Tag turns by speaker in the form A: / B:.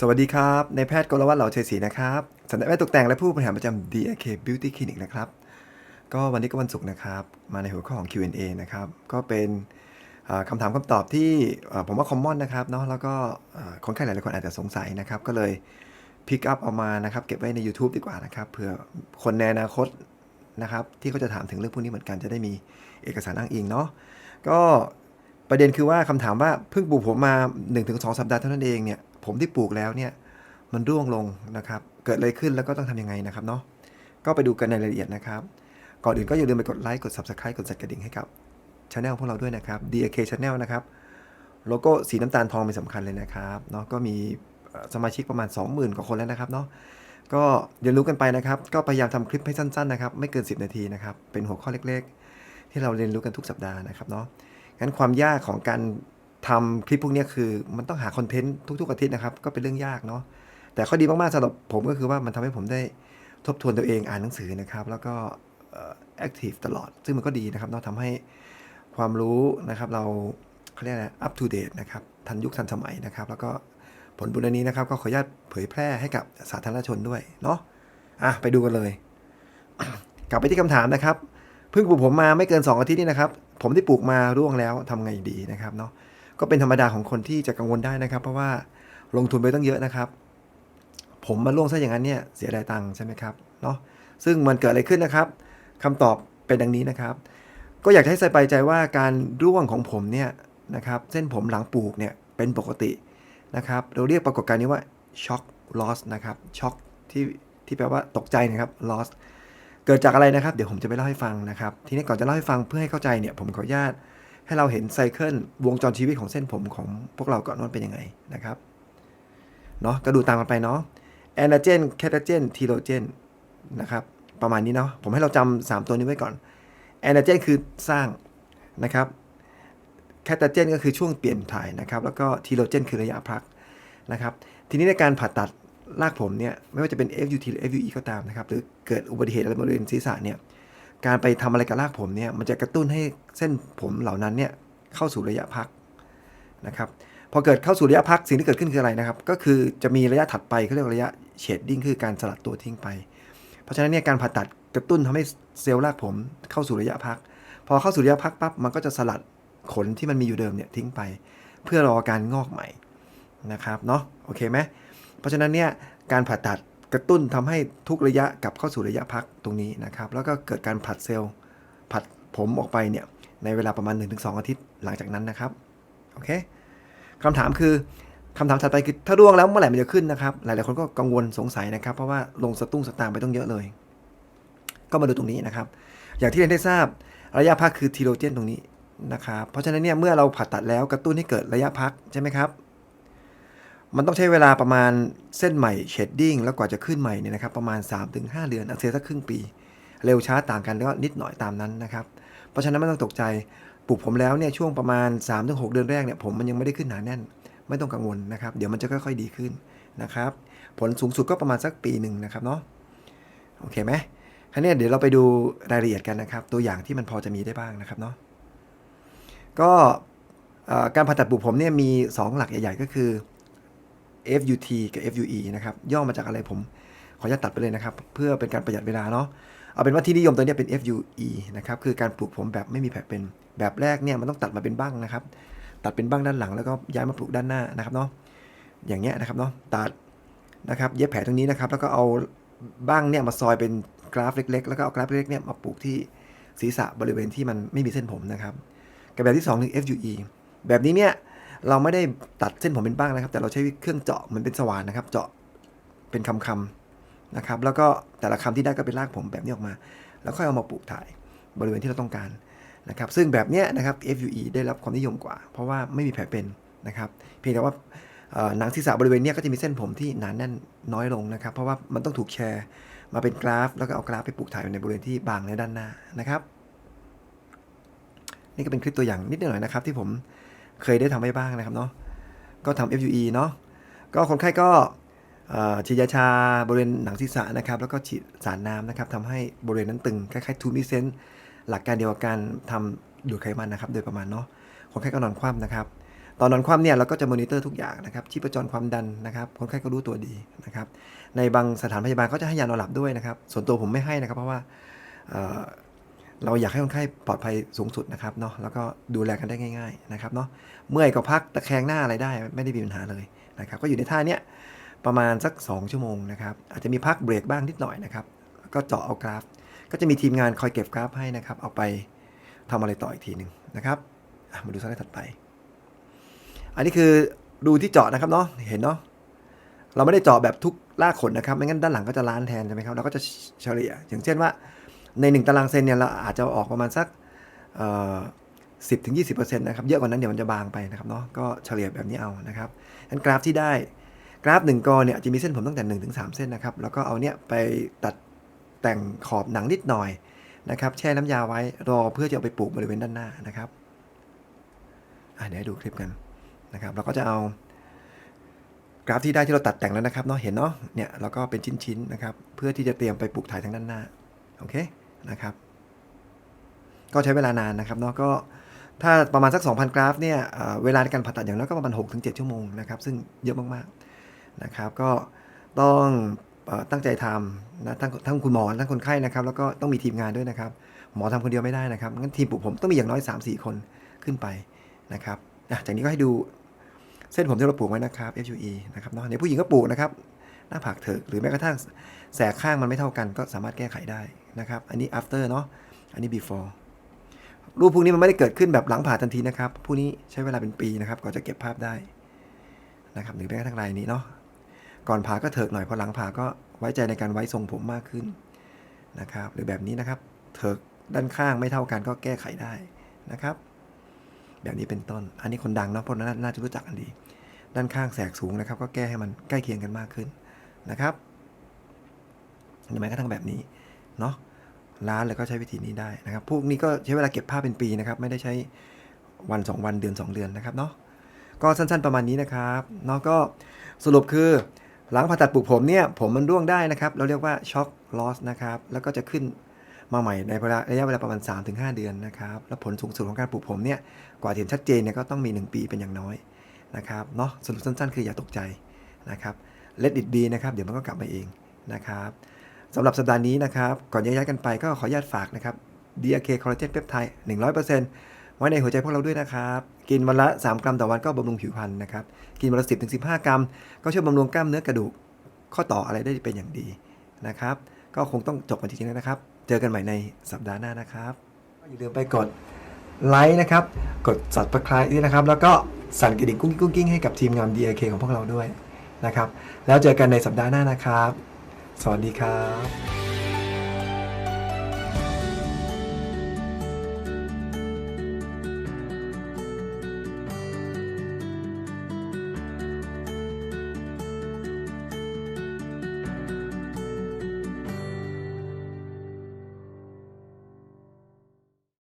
A: สวัสดีครับในแพทย์กรวัตรเหล่าชัยศรีนะครับสัญญแพทย์ตกแต่งและผู้บริหารประจำ DAK Beauty Clinic นะครับ ก็วันนี้ก็วันศุกร์นะครับ มาในหัวข้อของ Q&A นะครับ ก็เป็นอ่าคำถามคำตอบที่ผมว่า common นะครับเนาะแล้วก็คนไข้หลายๆคนอาจจะสงสัยนะครับ ก็เลยพิกอัพเอามานะครับ เก็บไว้ใน YouTube ดีกว่านะครับเผื่อคนในอนาคตนะครับที่เขาจะถามถึงเรื่องพวกนี้เหมือนกันจะได้มีเอกสารอ้างอิงเนาะก็ประเด็นคือว่าคำถามว่าเพิ่งปลูกผมมา 1-2 สัปดาห์เท่านั้นเองเนี่ย ผมที่ปลูกแล้วเนี่ยมันร่วงลงนะครับ เกิดอะไรขึ้นแล้วก็ต้องทำยังไงนะครับเนาะก็ไปดูกันในรายละเอียดนะครับ ก่อนอื่นก็อย่าลืมไปกดไลค์กด Subscribe กดสั่นกระดิ่งให้กับช anel พวกเราด้วยนะครับ DAK Channel นะครับโลโก้สีน้ำตาลทองเป็นสำคัญเลยนะครับเนาะก็มีสมาชิกประมาณ 20,000กว่าคนแล้วนะครับเนาะก็เรียนรู้กันไปนะครับ ก็พยายามทำคลิปให้สั้นๆนะครับ ไม่เกิน 10 นาทีนะครับ เป็นหัวข้อเล็กๆ ที่เราเรียนรู้กันทุกสัปดาห์นะครับเนาะงั้นความยากของการ ทำคลิปพวกนี้คือมันต้องหาคอนเทนต์ทุก ๆ อาทิตย์นะครับ ก็เป็นเรื่องยากเนาะแต่ข้อดีมากๆสำหรับผมก็คือว่ามันทำให้ผมได้ทบทวนตัวเองอ่านหนังสือนะครับ แล้วก็แอคทีฟตลอด ซึ่งมันก็ดีนะครับเนาะทำให้ความรู้นะครับ เราเขาเรียกอะไร up to date นะครับ ทันยุคทันสมัยนะครับ แล้วก็ผลบุญอันนี้นะครับ ก็ขออนุญาตเผยแพร่ให้กับสาธารณชนด้วยเนาะอะไปดูกันเลย กลับไปที่คำถามนะครับเพิ่งปลูกผมมาไม่เกิน 2 อาทิตย์นี่นะครับ ผมที่ปลูกมาร่วงแล้วทำไงดีนะครับเนาะ ก็เป็นธรรมดาของคนที่จะกังวลได้นะครับ เพราะว่าลงทุนไปตั้งเยอะนะครับ ผมมาร่วงซะอย่างนั้นเนี่ยเสียดายตังค์ใช่ไหมครับเนาะซึ่งมันเกิดอะไรขึ้นนะครับคำตอบเป็นดังนี้นะครับ ก็อยากให้สบายใจว่าการร่วงของผมเนี่ยนะครับเส้นผมหลังปลูกเนี่ยเป็นปกตินะครับ เราเรียกปรากฏการณ์นี้ว่า shock loss นะครับช็อกที่ที่แปลว่าตกใจนะครับ loss เกิดจากอะไรนะครับ เดี๋ยวผมจะไปเล่าให้ฟังนะครับ ทีนี้ก่อนจะเล่าให้ฟังเพื่อให้เข้าใจเนี่ย ผมขออนุญาต ให้เราเห็นไซเคิลวงจรชีวิตของเส้นผมของพวกเราก่อนว่าเป็นยังไงนะครับเนาะก็ดูตามกันไปเนาะแอน g เจนแคทเจนทีโรเจนนะครับประมาณนี้เนาะผมให้เราจำสามตัวนี้ไว้ก่อนแอน g เจนคือสร้างนะครับแคตาเจนก็คือช่วงเปลี่ยนถ่ายนะครับ แล้วก็ทีโรเจนคือระยะพักนะครับ ทีนี้ในการผ่าตัดรากผมเนี่ย ไม่ว่าจะเป็น FUT หรือ FUE ก็ตามนะครับ หรือเกิดอุบัติเหตุอะไรบริเวณศีรษะเนี่ย การไปทำอะไรกับรากผมเนี่ยมันจะกระตุ้นให้เส้นผมเหล่านั้นเนี่ยเข้าสู่ระยะพักนะครับพอเกิดเข้าสู่ระยะพักสิ่งที่เกิดขึ้นคืออะไรนะครับ ก็คือจะมีระยะถัดไปเขาเรียกระยะเชดดิ้งคือการสลัดตัวทิ้งไป เพราะฉะนั้นเนี่ยการผ่าตัดกระตุ้นทำให้เซลล์รากผมเข้าสู่ระยะพัก พอเข้าสู่ระยะพักปั๊บมันก็จะสลัดขนที่มันมีอยู่เดิมเนี่ยทิ้งไป เพื่อรอการงอกใหม่นะครับเนาะโอเคไหมเพราะฉะนั้นเนี่ยการผ่าตัด กระตุ้นทำให้ทุกระยะกลับเข้าสู่ระยะพักตรงนี้นะครับ แล้วก็เกิดการผลัดเซลล์ผลัดผมออกไปเนี่ยในเวลาประมาณ 1-2 อาทิตย์หลังจากนั้นนะครับโอเคคำถามคือคำถามถัดไปคือถ้าร่วงแล้วเมื่อไหร่มันจะขึ้นนะครับ หลายๆคนก็กังวลสงสัยนะครับ เพราะว่าลงสตุ้งสตางไปต้องเยอะเลย ก็มาดูตรงนี้นะครับ อย่างที่เรียนได้ทราบระยะพักคือทีโรเจนตรงนี้นะครับ เพราะฉะนั้นเนี่ยเมื่อเราผ่าตัดแล้วกระตุ้นให้เกิดระยะพักใช่ไหมครับ มันต้องใช้เวลาประมาณเส้นใหม่เชดดิ้งแล้วกว่าจะขึ้นใหม่เนี่ยนะครับประมาณ 3-5 เดือนอักเสบสักครึ่งปี เร็วช้าต่างกันก็นิดหน่อยตามนั้นนะครับ เพราะฉะนั้นไม่ต้องตกใจปลูกผมแล้วเนี่ยช่วงประมาณ 3-6 เดือนแรกเนี่ยผมมันยังไม่ได้ขึ้นหนาแน่น ไม่ต้องกังวลนะครับ เดี๋ยวมันจะค่อยๆดีขึ้นนะครับ ผลสูงสุดก็ประมาณสักปีหนึ่งนะครับเนาะโอเคไหมคราวนี้เดี๋ยวเราไปดูรายละเอียดกันนะครับ ตัวอย่างที่มันพอจะมีได้บ้างนะครับเนาะก็การผ่าตัดปลูกผมเนี่ยมี 2 หลักใหญ่ ๆ ก็คือ FUT กับ FUE นะครับย่อมาจากอะไรผม ขออนุญาตตัดไปเลยนะครับ เพื่อเป็นการประหยัดเวลาเนาะเอาเป็นว่าที่นิยมตัวนี้เป็น FUE นะครับคือการปลูกผมแบบไม่มีแผลเป็นแบบแรกเนี่ยมันต้องตัดมาเป็นบ้างนะครับ ตัดเป็นบ้างด้านหลังแล้วก็ย้ายมาปลูกด้านหน้านะครับเนาะอย่างเงี้ยนะครับเนาะตัดนะครับเย็บแผลตรงนี้นะครับ แล้วก็เอาบ้างเนี่ยมาซอยเป็นกราฟเล็ก ๆ แล้วก็เอากราฟเล็กๆเนี่ยมาปลูกที่ศีรษะบริเวณที่มันไม่มีเส้นผมนะครับกับแบบที่2คือ FUE แบบนี้เนี่ย เราไม่ได้ตัดเส้นผมเป็นบ้างนะครับ แต่เราใช้เครื่องเจาะเหมือนเป็นสว่านนะครับ เจาะเป็นคำๆนะครับ แล้วก็แต่ละคำที่ได้ก็เป็นรากผมแบบนี้ออกมา แล้วค่อยเอามาปลูกถ่ายบริเวณที่เราต้องการนะครับ ซึ่งแบบนี้นะครับ FUE ได้รับความนิยมกว่า เพราะว่าไม่มีแผลเป็นนะครับ เพียงแต่ว่าหนังศีรษะบริเวณนี้ก็จะมีเส้นผมที่หนาแน่นน้อยลงนะครับ เพราะว่ามันต้องถูกแชร์มาเป็นกราฟ แล้วก็เอากราฟไปปลูกถ่ายในบริเวณที่บางในด้านหน้านะครับ นี่ก็เป็นคลิปตัวอย่างนิดหน่อยนะครับ ที่ผม เคยได้ทำไว้บ้างนะครับเนาะก็ทำ FUE เนาะก็คนไข้ก็ฉีดยาชาบริเวณหนังศีรษะนะครับ แล้วก็ฉีดสารน้ำนะครับทำให้บริเวณนั้นตึงคล้ายๆทูมิเซนหลักการเดียวกับการทำดูดไขมันนะครับ โดยประมาณเนาะคนไข้ก็นอนคว่ำนะครับตอนนอนคว่ำเนี่ยเราก็จะมอนิเตอร์ทุกอย่างนะครับชีพจรความดันนะครับ คนไข้ก็รู้ตัวดีนะครับในบางสถานพยาบาลเขาจะให้ยานอนหลับด้วยนะครับ ส่วนตัวผมไม่ให้นะครับ เพราะว่า เราอยากให้คนไข้ปลอดภัยสูงสุดนะครับเนาะแล้วก็ดูแลกันได้ง่าย ๆนะครับเนาะเมื่อยก็พักตะแคงหน้าอะไรได้ไม่ได้มีปัญหาเลยนะครับ ก็อยู่ในท่าเนี้ยประมาณสัก 2 ชั่วโมงนะครับอาจจะมีพักเบรกบ้างนิดหน่อยนะครับก็เจาะเอากราฟ ก็จะมีทีมงานคอยเก็บกราฟให้นะครับ เอาไปทำอะไรต่ออีกทีหนึ่งนะครับมาดูสไลด์ถัดไป อันนี้คือดูที่เจาะนะครับเนาะเห็นเนาะเราไม่ได้เจาะแบบทุกลากขนนะครับไม่งั้นด้านหลังก็จะล้านแทนใช่ไหมครับเราก็จะเฉลี่ยอย่างเช่นว่า ในหนึ่งตารางเซนเนี่ยเราอาจจะออกประมาณสักสิบถึงยี่สิบเปอร์เซ็นต์นะครับเยอะกว่านั้นเดี๋ยวมันจะบางไปนะครับเนาะก็เฉลี่ยแบบนี้เอานะครับงั้นกราฟที่ได้กราฟหนึ่งกอเนี่ยจะมีเส้นผมตั้งแต่หนึ่งถึงสามเส้นนะครับแล้วก็เอาเนี่ยไปตัดแต่งขอบหนังนิดหน่อยนะครับแช่น้ำยาไว้รอเพื่อจะเอาไปปลูกบริเวณด้านหน้านะครับเดี๋ยวดูคลิปกันนะครับเราก็จะเอากราฟที่ได้ที่เราตัดแต่งแล้วนะครับเนาะเห็นเนาะเนี่ยเราก็เป็นชิ้นๆนะครับเพื่อที่จะเตรียมไปปลูกถ่ายทางด้านหน้าโอเค นะครับ ก็ใช้เวลานานนะครับเนาะก็ถ้าประมาณสัก 2,000 กราฟเนี่ยเเวลาในการผ่าตัดอย่างน้อยก็ประมาณ 6-7 ชั่วโมงนะครับ ซึ่งเยอะมากๆนะครับ ก็ต้องอตั้งใจทำนะทั้งทั้งคุณหมอทั้งคนไข้นะครับ แล้วก็ต้องมีทีมงานด้วยนะครับ หมอทำคนเดียวไม่ได้นะครับงั้นทีมปูผมต้องมีอย่างน้อย 3-4 คนขึ้นไปนะครับจากนี้ก็ให้ดูเส้นผมที่เราปลูกไว้นะครับ FUE นะครับเนาะในผู้หญิงก็ปลูกนะครับ หน้าผากเถิกหรือแม้กระทั่งแสกข้างมันไม่เท่ากันก็สามารถแก้ไขได้นะครับ อันนี้ after เนาะอันนี้ before รูปพวกนี้มันไม่ได้เกิดขึ้นแบบหลังผ่าทันทีนะครับพวกนี้ใช้เวลาเป็นปีนะครับกว่อนจะเก็บภาพได้นะครับหรือแม้กระทั่งลายนี้เนาะก่อนผ่าก็เถิกหน่อยพอหลังผ่าก็ไว้ใจในการไว้ทรงผมมากขึ้นนะครับ หรือแบบนี้นะครับ เถิกด้านข้างไม่เท่ากันก็แก้ไขได้นะครับ แบบนี้เป็นต้น อันนี้คนดังเนาะเพราะน่าจะรู้จักกันดี ด้านข้างแสกสูงนะครับ ก็แก้ให้มันใกล้เคียงกันมากขึ้น นะครับหรือแม้กระทั่งแบบนี้เนาะร้านเลยก็ใช้วิธีนี้ได้นะครับ พวกนี้ก็ใช้เวลาเก็บภาพเป็นปีนะครับ ไม่ได้ใช้วัน 2 วันเดือน 2 เดือนนะครับเนาะก็สั้นๆประมาณนี้นะครับเนาะก็สรุปคือหลังผ่าตัดปลูกผมเนี่ยผมมันร่วงได้นะครับ เราเรียกว่าช็อคลอสนะครับแล้วก็จะขึ้นมาใหม่ในระยะเวลาประมาณ 3-5 เดือนนะครับแล้วผลสูงสุดของการปลูกผมเนี่ยกว่าเห็นชัดเจนเนี่ยก็ต้องมี 1 ปีเป็นอย่างน้อยนะครับเนาะสรุปสั้นๆ คืออย่าตกใจนะครับ let it be นะครับ เดี๋ยวมันก็กลับมาเองนะครับสำหรับสัปดาห์นี้นะครับ ก่อนแยกย้ายกันไปก็ขออนุญาตฝากนะครับ DRK Collagen Peptide 100%ไว้ในหัวใจพวกเราด้วยนะครับ กินวันละ 3 กรัมต่อวันก็บำรุงผิวพรรณนะครับ กินวันละ 10ถึง15 กรัม ก็ช่วยบำรุงกล้ามเนื้อกระดูก ข้อต่ออะไรได้เป็นอย่างดีนะครับ ก็คงต้องจบกันจริงๆแล้วนะครับ เจอกันใหม่ในสัปดาห์หน้านะครับก็อย่าลืมไปกดไลค์นะครับ กด subscribe ด้วยนะครับ แล้วก็สั่นกระดิ่งกุ้งกิ้งกุ้งกิ้งให้กับทีมงาน DRK ของพวกเราด้วย นะครับ แล้วเจอกันในสัปดาห์หน้านะครับ สวัสดีครับ